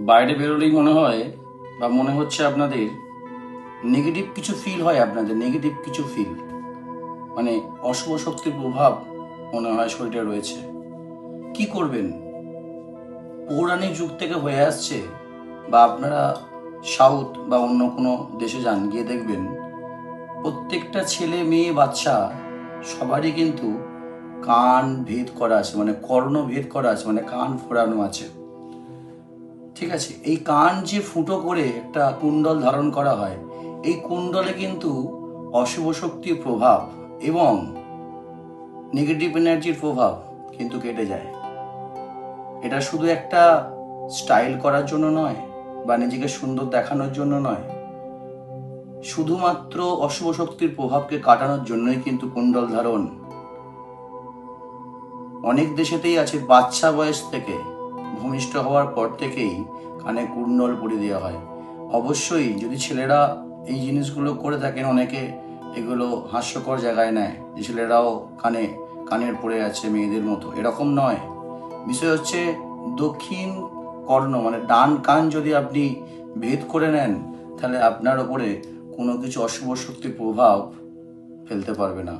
বাইরে বেরোলেই মনে হয় বা মনে হচ্ছে আপনাদের নেগেটিভ কিছু ফিল হয় আপনাদের নেগেটিভ কিছু ফিল মানে অশুভ শক্তির প্রভাব মনে হয় শরীরে রয়েছে। কি করবেন? পৌরাণিক যুগ থেকে হয়ে আসছে বা আপনারা সাউথ বা অন্য কোনো দেশে যান, গিয়ে দেখবেন প্রত্যেকটা ছেলে, মেয়ে, বাচ্চা সবারই কিন্তু কান ভেদ করা আছে মানে কর্ণ ভেদ করা আছে মানে কান ফোরানো আছে। ঠিক আছে, এই কান যে ফুটো করে একটা কুণ্ডল ধারণ করা হয়, এই কুণ্ডলে কিন্তু অশুভ শক্তির প্রভাব এবং নেগেটিভ এনার্জির প্রভাব কিন্তু কেটে যায়। এটা শুধু একটা স্টাইল করার জন্য নয় বা নিজেকে সুন্দর দেখানোর জন্য নয়, শুধুমাত্র অশুভ শক্তির প্রভাবকে কাটানোর জন্যই কিন্তু কুণ্ডল ধারণ অনেক দেশেতেই আছে, বাচ্চা বয়স থেকে ভূমিষ্ঠ হওয়ার পর থেকেই কানে কুণ্ডল পরিয়ে দেওয়া হয়। অবশ্যই যদি ছেলেরা এই জিনিসগুলো করে থাকেন, অনেকে এগুলো হাস্যকর জায়গায় নেয় যে ছেলেরাও কানে, কানের পড়ে আছে মেয়েদের মতো। এরকম নয়। বিষয় হচ্ছে দক্ষিণ কর্ণ মানে ডান কান যদি আপনি ভেদ করে নেন, তাহলে আপনার ওপরে কোনো কিছু অশুভ শক্তির প্রভাব ফেলতে পারবে না।